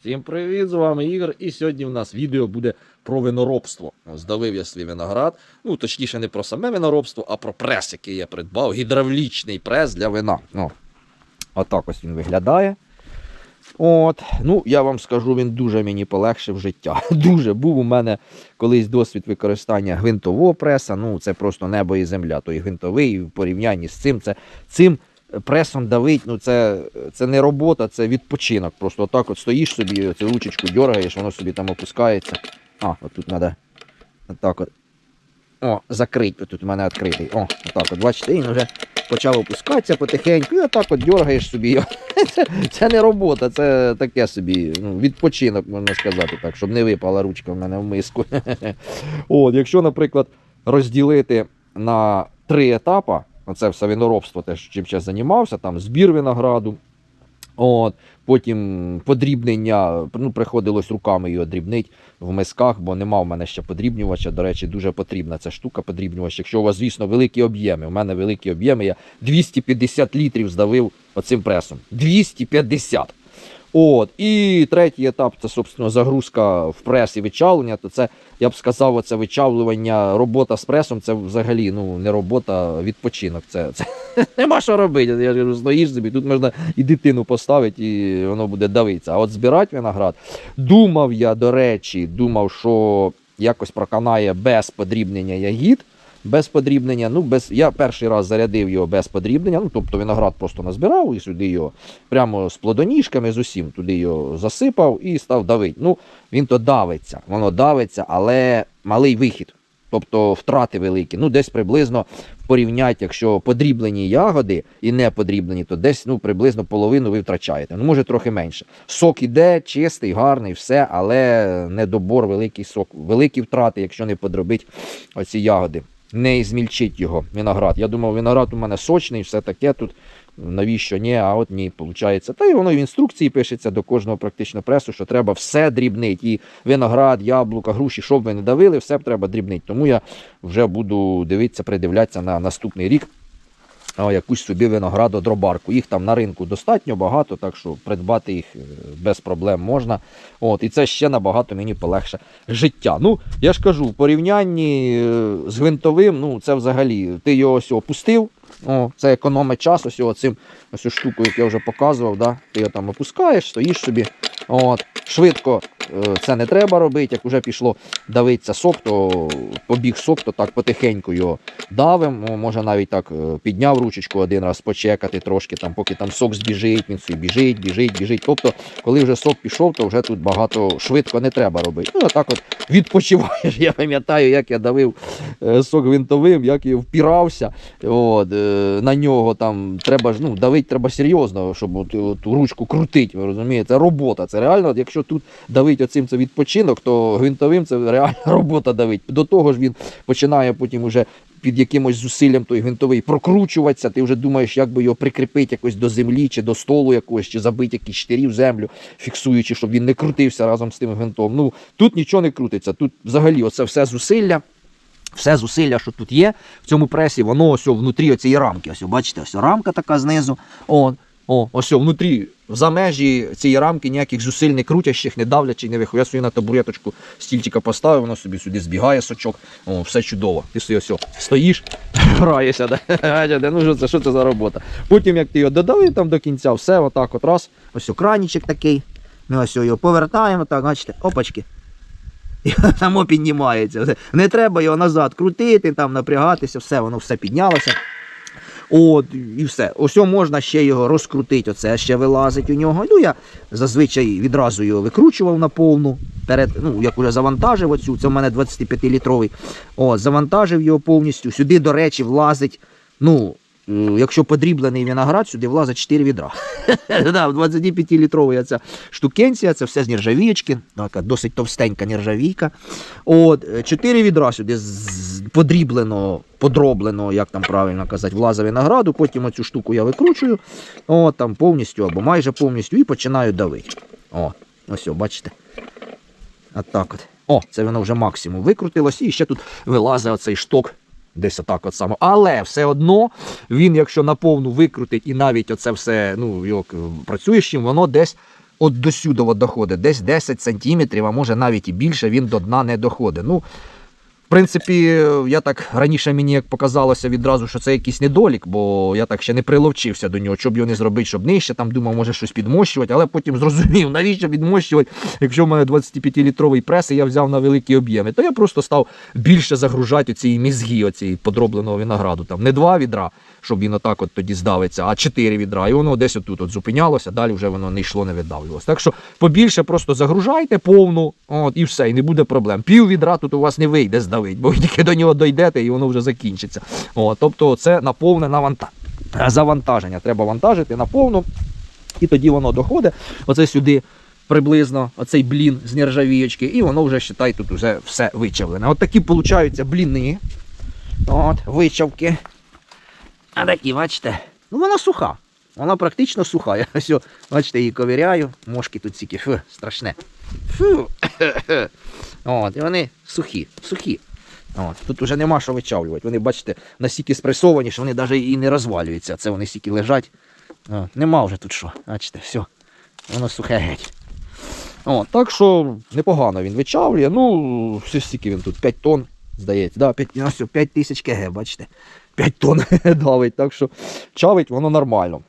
Всім привіт, з вами Ігор. І сьогодні в нас відео буде про виноробство. Здавив я свій виноград. Ну, точніше, не про саме виноробство, а про прес, який я придбав. Гідравлічний прес для вина. Ну, отак ось він виглядає. От, ну я вам скажу, він дуже мені полегшив життя. Дуже був у мене колись досвід використання гвинтового преса. Ну, це просто небо і земля. Той гвинтовий в порівнянні з цим. Це цим пресом давить, ну це, це не робота, це відпочинок. Просто отак от стоїш собі, цю ручечку дергаєш, воно собі там опускається. А, от тут треба отак от. О, закрить. Тут у мене відкритий. О, отак от, бачите, він вже почав опускатися потихеньку, і отак от дергаєш собі. Це, це не робота, це таке собі ну, відпочинок, можна сказати, так, щоб не випала ручка в мене в миску. От, якщо, наприклад, розділити на три етапи, оце все виноробство, те, чим ще займався, там збір винограду. От, потім подрібнення, ну, приходилось руками його дрібнити в мисках, бо нема в мене ще подрібнювача. До речі, дуже потрібна ця штука подрібнювач. Якщо у вас, звісно, великі об'єми. У мене великі об'єми, я 250 літрів здавив оцим пресом. 250. От, і третій етап це, собственно, загрузка в прес і вичавлення. То це, я б сказав, оце вичавлювання, робота з пресом це взагалі ну, не робота, а відпочинок. Це, це нема що робити. Я кажу, стоїш собі, тут можна і дитину поставити, і воно буде давитися. А от збирати виноград. Думав я, до речі, думав, що якось проканає без подрібнення ягід. Без подрібнення, ну без я перший раз зарядив його без подрібнення. Ну тобто виноград просто назбирав і сюди його прямо з плодоніжками, з усім туди його засипав і став давити. Ну він то давиться, воно давиться, але малий вихід. Тобто втрати великі. Ну, десь приблизно порівняти, якщо подріблені ягоди і не подріблені, то десь ну, приблизно половину ви втрачаєте. Ну, може трохи менше. Сок іде, чистий, гарний, все, але недобор, великий сок, великі втрати, якщо не подробить оці ягоди. Не змільчить його виноград. Я думав, виноград у мене сочний, все таке тут. Навіщо ні, а от ні, виходить. Та й воно в інструкції пишеться до кожного практично пресу, що треба все дрібнити. І виноград, яблука, груші, щоб ви не давили, все треба дрібнити. Тому я вже буду дивитися, придивлятися на наступний рік. Якусь собі виноградодробарку. Їх там на ринку достатньо багато, так що придбати їх е, без проблем можна. От, І це ще набагато мені полегше життя. Ну, я ж кажу, в порівнянні е, з гвинтовим, ну це взагалі, ти його ось опустив, о, це економить час, ось цим ось цю штуку, яку я вже показував. Да? Ти його там опускаєш, стоїш собі. От, Швидко це не треба робити. Як вже пішло давиться сок, то побіг сок, то так потихеньку його давимо. Може навіть так е, підняв ручечку один раз, почекати трошки, там, поки там сок збіжить, він собі біжить, біжить, біжить. Тобто, коли вже сок пішов, то вже тут багато швидко не треба робити. Ну, так от відпочиваєш. Я пам'ятаю, як я давив е, сок винтовим, як я впірався. От, е, на нього там треба ну, давити треба серйозно, щоб от, от, ручку крутити. Ви розумієте, це робота. Це реально, якщо тут давить оцим це відпочинок, то гвинтовим це реальна робота давить. До того ж він починає потім уже під якимось зусиллям той гвинтовий прокручуватися. Ти вже думаєш, як би його прикріпити якось до землі, чи до столу якогось, чи забити якісь штирі в землю, фіксуючи, щоб він не крутився разом з тим гвинтом. Ну тут нічого не крутиться. Тут взагалі оце все зусилля. Все зусилля, що тут є в цьому пресі, воно ось внутрі цієї рамки. Ось, бачите, ось рамка така знизу. О, о, ось внутрі, за межі цієї рамки ніяких зусиль не крутящих, не давлячих, не виходить. Я собі на табуреточку стільчика поставив, воно собі сюди збігає сочок. О, все чудово. Ти собі ось стоїш, граєшся. Да? Ну що це, що це за робота? Потім, як ти його додали там до кінця, все отак от раз. Ось кранічок такий. Ми ось його повертаємо, так, бачите, опачки. І само піднімається. Не треба його назад крутити, там напрягатися, все, воно все піднялося. От, і все. Ось можна ще його розкрутити. Оце ще вилазить у нього. Ну, я зазвичай відразу його викручував на повну. Перед, ну, як уже завантажив оцю, це в мене 25-літровий. От, завантажив його повністю. Сюди, до речі, влазить. ну, Якщо подріблений виноград, сюди влазить 4 відра. да, 25-літровий ця штукенція, це все з нержавієчки, така досить товстенька нержавійка. От, 4 відра сюди подріблено, подроблено, як там правильно казати, влаза винограду. Потім оцю штуку я викручую, от, там повністю або майже повністю і починаю давити. О, ось, бачите. От так от. О, це воно вже максимум викрутилось, і ще тут вилазить оцей шток. Десь отак от само. Але все одно він, якщо наповну викрутить і навіть оце все ну, його, працює воно десь от до сюди доходить, десь 10 сантиметрів, а може навіть і більше, він до дна не доходить. Ну, в принципі, я так раніше мені як показалося відразу, що це якийсь недолік, бо я так ще не приловчився до нього, щоб його не зробити, щоб нижче. Там думав, може щось підмощувати, але потім зрозумів, навіщо підмощувати, якщо в мене 25-літровий прес, і я взяв на великі об'єми, то я просто став більше загружати ці мізги, оці подробленого винограду. Там не два відра, щоб він отак от тоді здавиться, а чотири відра. І воно десь отут от зупинялося, далі вже воно не йшло, не видавлювалося. Так що побільше просто загружайте повну, от, і все, і не буде проблем. Пів відра тут у вас не вийде здавить, бо ви тільки до нього дойдете і воно вже закінчиться. От, тобто це на повне завантаження. Треба вантажити на повну, і тоді воно доходить. Оце сюди. Приблизно оцей блін з нержавієчки, і воно вже считай, тут вже все вичавлене. От такі получаються бліни. От, вичавки. А такі, бачите, ну вона суха. Вона практично суха. Я ось, бачите, її ковіряю. Мошки тут тільки фу, страшне. Фу. От, і вони сухі, сухі. От, тут вже нема що вичавлювати. Вони, бачите, настільки спресовані, що вони навіть і не розвалюються. Це вони стільки лежать. От, нема вже тут що. Бачите, все. Воно сухе геть. От, так що непогано він вичавлює. Ну, все стільки він тут 5 тонн, здається. Да, 5, 5 тисяч кг, бачите. 5 тонн давить, так що чавить воно нормально.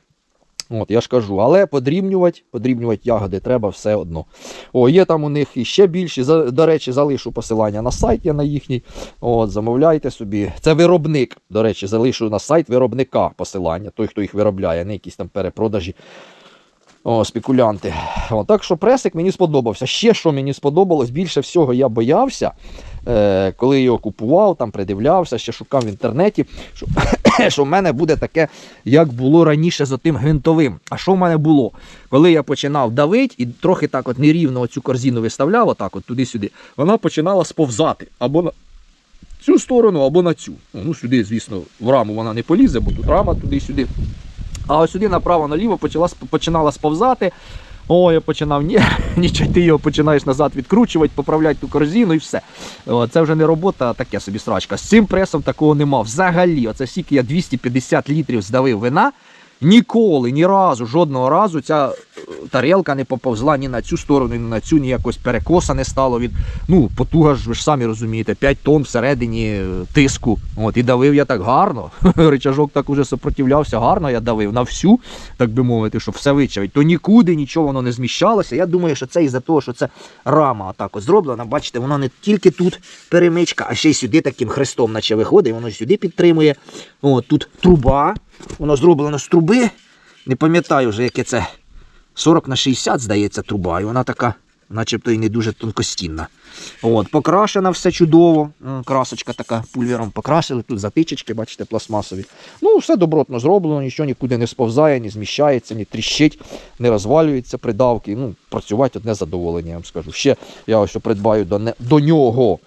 От, я ж кажу, але подрібнювати, подрібнювати ягоди треба все одно. О, є там у них і ще більші. До речі, залишу посилання на сайт я на їхній. От, замовляйте собі. Це виробник. До речі, залишу на сайт виробника посилання, той, хто їх виробляє, не якісь там перепродажі. О, спекулянти. О, так що пресик мені сподобався. Ще що мені сподобалось, більше всього я боявся, е, коли його купував, там придивлявся, ще шукав в інтернеті, що, що в мене буде таке, як було раніше з отим гвинтовим. А що в мене було? Коли я починав давити і трохи так от нерівно цю корзину виставляв, отак от туди-сюди, вона починала сповзати або на цю сторону, або на цю. Ну, сюди, звісно, в раму вона не полізе, бо тут рама туди-сюди. А ось сюди направо-наліво почала, починала сповзати. О, я починав ні, нічого, ти його починаєш назад відкручувати, поправляти ту корзину і все. О, це вже не робота, а таке собі срачка. З цим пресом такого нема. Взагалі, оце скільки я 250 літрів здавив вина. Ніколи, ні разу, жодного разу ця е, тарілка не поповзла ні на цю сторону, ні на цю, ні якось перекоса не стало від. Ну, потуга ж ви ж самі розумієте, 5 тонн всередині е, тиску. От, і давив я так гарно. Ричажок так уже сопротивлявся, гарно я давив на всю, так би мовити, щоб все вичавить. То нікуди нічого воно не зміщалося. Я думаю, що це із-за того, що це рама так зроблена. Бачите, вона не тільки тут перемичка, а ще й сюди таким хрестом, наче виходить, воно сюди підтримує. От тут труба. Воно зроблено з труби. Не пам'ятаю вже, яке це 40 на 60, здається, труба. І вона така, начебто і не дуже тонкостінна. От, покрашена все чудово. Красочка така пульвером покрасили. Тут затичечки, бачите, пластмасові. Ну, все добротно зроблено, нічого нікуди не сповзає, не зміщається, не тріщить, не розвалюється придавки. Ну, працювати одне задоволення, я вам скажу. Ще я ось придбаю до, не- до нього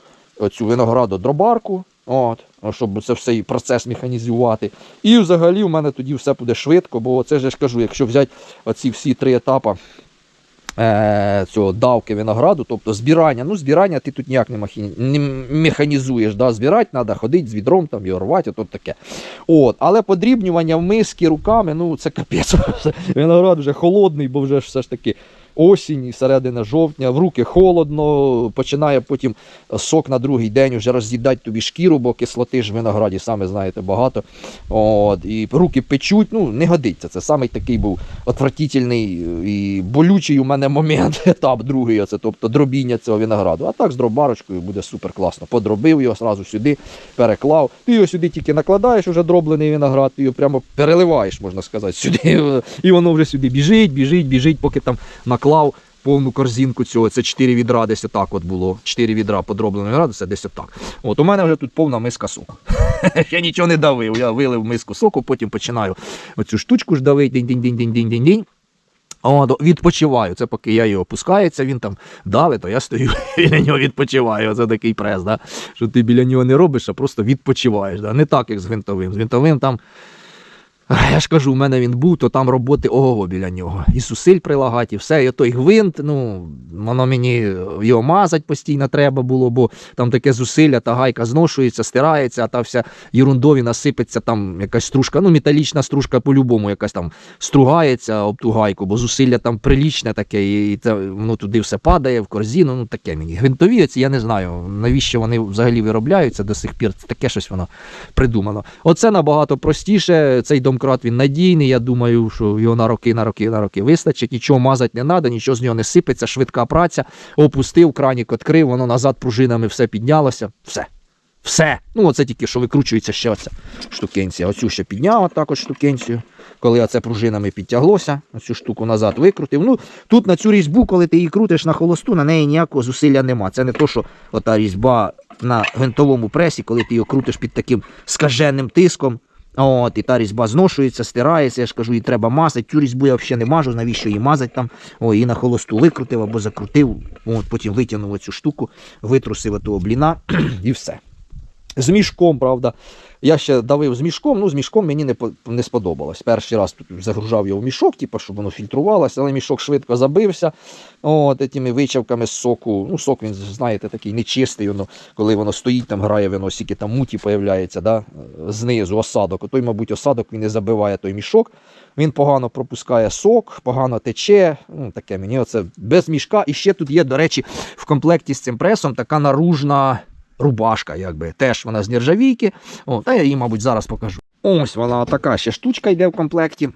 цю виноградодробарку. От, щоб це все процес механізувати. І взагалі в мене тоді все буде швидко, бо це ж я ж кажу, якщо взяти оці всі три етапи е, цього давки винограду, тобто збирання, ну збирання ти тут ніяк не, махі... не механізуєш. Да? Збирати треба ходити з відром, там, його рвати, от таке. От. Але подрібнювання в миски руками, ну це капець. Виноград вже холодний, бо вже все ж таки осінь, середина жовтня, в руки холодно, починає потім сок на другий день вже роз'їдати тобі шкіру, бо кислоти ж в винограді, самі знаєте, багато. От, і руки печуть, ну не годиться. Це саме такий був отвратительний і болючий у мене момент, етап другий, оце, тобто дробіння цього винограду. А так з дробарочкою буде супер класно. Подробив його одразу сюди, переклав. Ти його сюди тільки накладаєш, уже дроблений виноград, ти його прямо переливаєш, можна сказати, сюди. І воно вже сюди біжить, біжить, біжить, поки там наклав повну корзинку цього. Це 4 відра десь отак от було. 4 відра подробленого винограду, це десь отак. От у мене вже тут повна миска соку. Я нічого не давив. Я вилив миску соку, потім починаю оцю штучку ж давити, дінь-дінь-дінь-дінь-дінь-дінь. О, відпочиваю. Це поки я його опускається, він там давить, то я стою біля нього відпочиваю. Це такий прес, да? що ти біля нього не робиш, а просто відпочиваєш. Да? Не так, як з гвинтовим. З гвинтовим там Я ж кажу, у мене він був, то там роботи ого біля нього. І зусиль прилагати, і все. І той гвинт, ну, воно мені його мазати постійно треба було, бо там таке зусилля, та гайка зношується, стирається, а та вся ерундові насипеться, там якась стружка, ну, металічна стружка по-любому якась там стругається об ту гайку, бо зусилля там прилічне таке, і, це, воно туди все падає в корзину, ну таке мені. Гвинтові, оці, я не знаю, навіщо вони взагалі виробляються до сих пір. Таке щось воно придумано. Оце набагато простіше. Цей домкрат він надійний. Я думаю, що його на роки, на роки, на роки вистачить. Нічого мазати не треба, нічого з нього не сипеться, швидка праця. Опустив, кранік відкрив, воно назад пружинами все піднялося. Все. Все. Ну, оце тільки що викручується ще оця штукенція. Оцю ще підняв також штукенцію. Коли оце пружинами підтяглося, оцю штуку назад викрутив. Ну, тут на цю різьбу, коли ти її крутиш на холосту, на неї ніякого зусилля нема. Це не то, що ота різьба на гвинтовому пресі, коли ти його крутиш під таким скаженним тиском. От, і та різьба зношується, стирається, я ж кажу, і треба мазати. Цю різьбу я взагалі не мажу, навіщо її мазати там. О, і на холосту викрутив або закрутив, от, потім витягнув цю штуку, витрусив того бліна і все. З мішком, правда. Я ще давив з мішком, ну з мішком мені не, не сподобалось. Перший раз тут загружав його в мішок, типу, щоб воно фільтрувалося, але мішок швидко забився. От, тими вичавками з соку. Ну, сок він, знаєте, такий нечистий, воно, коли воно стоїть, там грає вино, стільки там муті появляється, да, знизу осадок. Той, мабуть, осадок він не забиває той мішок. Він погано пропускає сок, погано тече. Ну, таке мені оце без мішка. І ще тут є, до речі, в комплекті з цим пресом така наружна рубашка, якби. Теж вона з нержавійки. О, та я її, мабуть, зараз покажу. Ось вона така ще штучка йде в комплекті.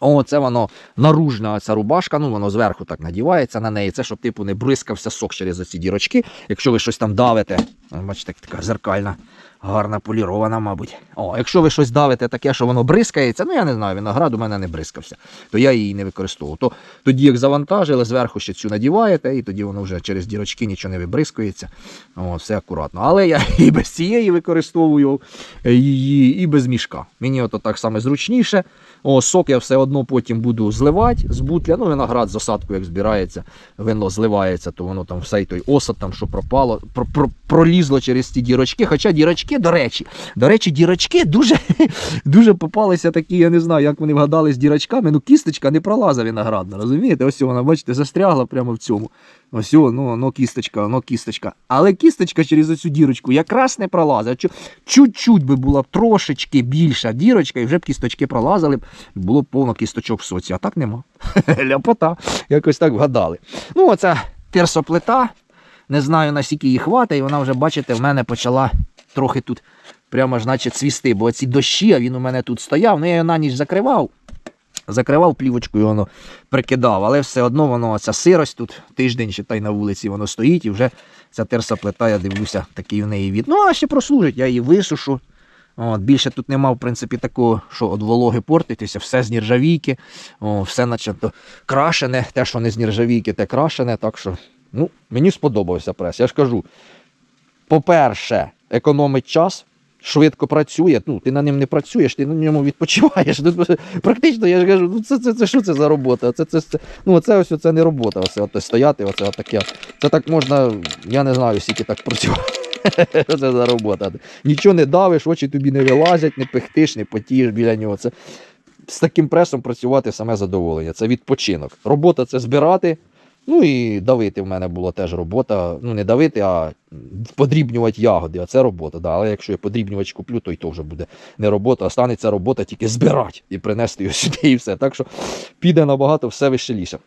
О, це воно наружна ця рубашка, ну воно зверху так надівається на неї. Це щоб типу не бризкався сок через оці дірочки. Якщо ви щось там давите, бачите, така зеркальна, гарна полірована, мабуть. О, якщо ви щось давите таке, що воно бризкається, ну я не знаю, виноград у мене не бризкався, то я її не використовував. То тоді, як завантажили, зверху ще цю надіваєте, і тоді воно вже через дірочки нічого не вибризкується. О, все акуратно. Але я і без цієї використовую її, і без мішка. Мені ото так само зручніше. О, сок я все одно потім буду зливати з бутля. Ну, виноград з осадку, як збирається, вино зливається, то воно там все той осад, там, що пропало, про, про, пролізло через ті дірочки. Хоча дірочки, до речі, до речі, дірочки дуже, дуже попалися такі, я не знаю, як вони вгадали з дірочками. Ну, кісточка не пролаза виноградна, розумієте? Ось вона, бачите, застрягла прямо в цьому. Ось, ну, ну кісточка, ну кісточка. Але кісточка через оцю дірочку якраз не пролазить. Чуть-чуть би була трошечки більша дірочка, і вже б кісточки пролазили було б повно кісточок в соці. А так нема. Ляпота. Якось так вгадали. Ну, оця терсоплита. Не знаю, наскільки її хватить, і вона вже, бачите, в мене почала трохи тут прямо ж наче цвісти, бо ці дощі, а він у мене тут стояв, ну я його на ніч закривав. Закривав плівочкою, воно прикидав, але все одно воно, ця сирость тут тиждень, считай, на вулиці воно стоїть, і вже ця терсоплита, я дивлюся, такий в неї від. Ну, а ще прослужить, я її висушу. От, більше тут нема, в принципі, такого, що від вологи портитися, все з нержавійки, о, все начебто крашене, те, що не з нержавійки, те крашене. Так що, ну, мені сподобався прес. Я ж кажу, по-перше, економить час. Швидко працює, ну ти на ним не працюєш, ти на ньому відпочиваєш. Практично я ж кажу, ну це, це, це що це за робота? Це, це, це, ну оце ось це не робота. Оце от стояти, оце таке. Це так можна, я не знаю, скільки так. Що це за робота? Нічого не давиш, очі тобі не вилазять, не пихтиш, не потієш біля нього. Це з таким пресом працювати саме задоволення. Це відпочинок. Робота це збирати. Ну і давити в мене була теж робота. Ну, не давити, а подрібнювати ягоди. А це робота. Да. Але якщо я подрібнювач куплю, то й то вже буде не робота. Останеться робота тільки збирати і принести його сюди, і все. Так що піде набагато все веселіше.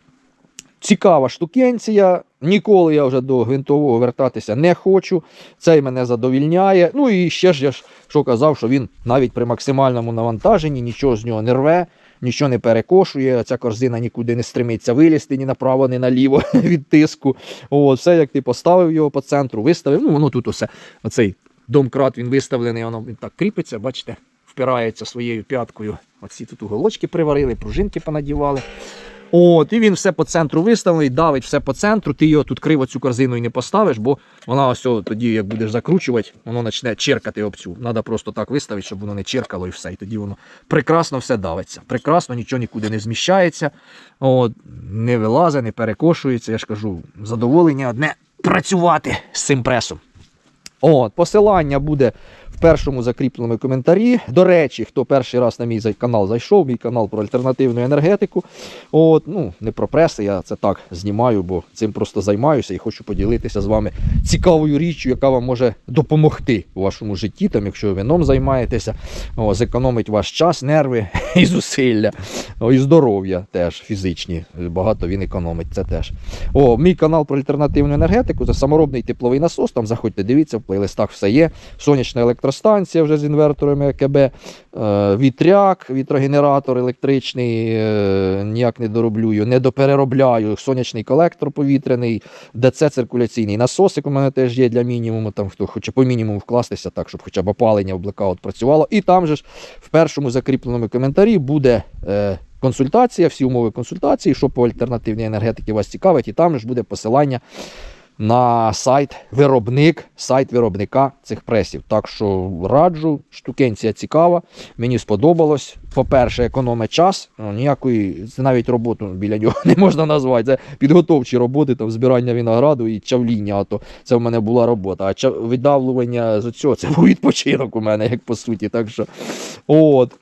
Цікава штукенція. Ніколи я вже до гвинтового вертатися не хочу. Цей мене задовільняє. Ну і ще ж я ж що казав, що він навіть при максимальному навантаженні нічого з нього не рве, нічого не перекошує. Ця корзина нікуди не стремиться вилізти ні направо, ні наліво від тиску. От, все, як ти поставив його по центру, виставив. Ну, воно тут усе. Оцей домкрат він виставлений, воно він так кріпиться, бачите, впирається своєю п'яткою. Оці тут уголочки приварили, пружинки понадівали. От, і він все по центру виставлений, давить все по центру. Ти його тут криво цю корзину і не поставиш, бо вона ось тоді, як будеш закручувати, воно почне черкати об цю. Треба просто так виставити, щоб воно не черкало і все. І тоді воно прекрасно все давиться. Прекрасно, нічого нікуди не зміщається, от, не вилазить, не перекошується. Я ж кажу, задоволення одне працювати з цим пресом. От, посилання буде першому закріпленому коментарі. До речі, хто перший раз на мій канал зайшов, мій канал про альтернативну енергетику. От, ну, не про преси, я це так знімаю, бо цим просто займаюся і хочу поділитися з вами цікавою річчю, яка вам може допомогти у вашому житті, там, якщо ви вином займаєтеся, о, зекономить ваш час, нерви і зусилля, о, і здоров'я теж фізичні. Багато він економить це теж. О, мій канал про альтернативну енергетику це саморобний тепловий насос. Там заходьте, дивіться, в плейлистах все є. Сонячна електростанція вже з інверторами АКБ, е, вітряк, вітрогенератор електричний, е, ніяк не дороблюю, не допереробляю. Сонячний колектор повітряний, ДЦ циркуляційний насосик у мене теж є для мінімуму. Там хто хоче по мінімуму вкластися, так, щоб хоча б опалення в блекаут працювало. І там же ж в першому закріпленому коментарі буде. Е, Консультація, всі умови консультації, що по альтернативній енергетиці вас цікавить, і там ж буде посилання на сайт виробник, сайт виробника цих пресів. Так що раджу, штукенція цікава, мені сподобалось. По-перше, економить час. Ну, ніякої, це навіть роботу біля нього не можна назвати. Це підготовчі роботи, там збирання винограду і чавління. А то це в мене була робота. А чав- видавлювання з цього це був відпочинок у мене, як по суті. Так що, от.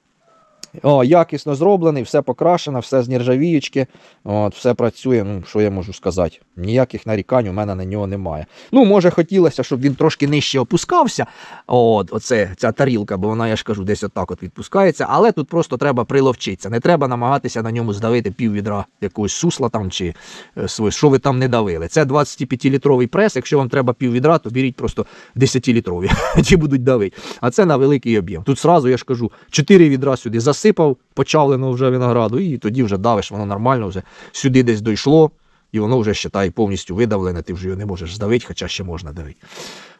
О, якісно зроблений, все покрашено, все з нержавіючки, от, все працює. Ну, що я можу сказати? Ніяких нарікань у мене на нього немає. Ну, може, хотілося, щоб він трошки нижче опускався. От, оце, ця тарілка, бо вона, я ж кажу, десь отак от відпускається. Але тут просто треба приловчитися. Не треба намагатися на ньому здавити пів відра якогось сусла там чи е, що ви там не давили. Це 25-літровий прес. Якщо вам треба пів відра, то беріть просто 10-літрові. Ті будуть давити. А це на великий об'єм. Тут сразу, я ж кажу, 4 відра сюди засипав, почавленого вже винограду, і тоді вже давиш, воно нормально вже сюди десь дійшло, і воно вже считай, повністю видавлене, ти вже його не можеш здавити, хоча ще можна давити.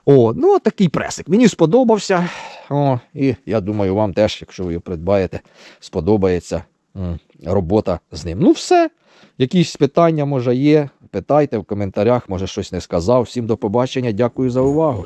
О, ну такий пресик. Мені сподобався. О, і я думаю, вам теж, якщо ви його придбаєте, сподобається робота з ним. Ну, все. Якісь питання, може, є. Питайте в коментарях, може щось не сказав. Всім до побачення. Дякую за увагу.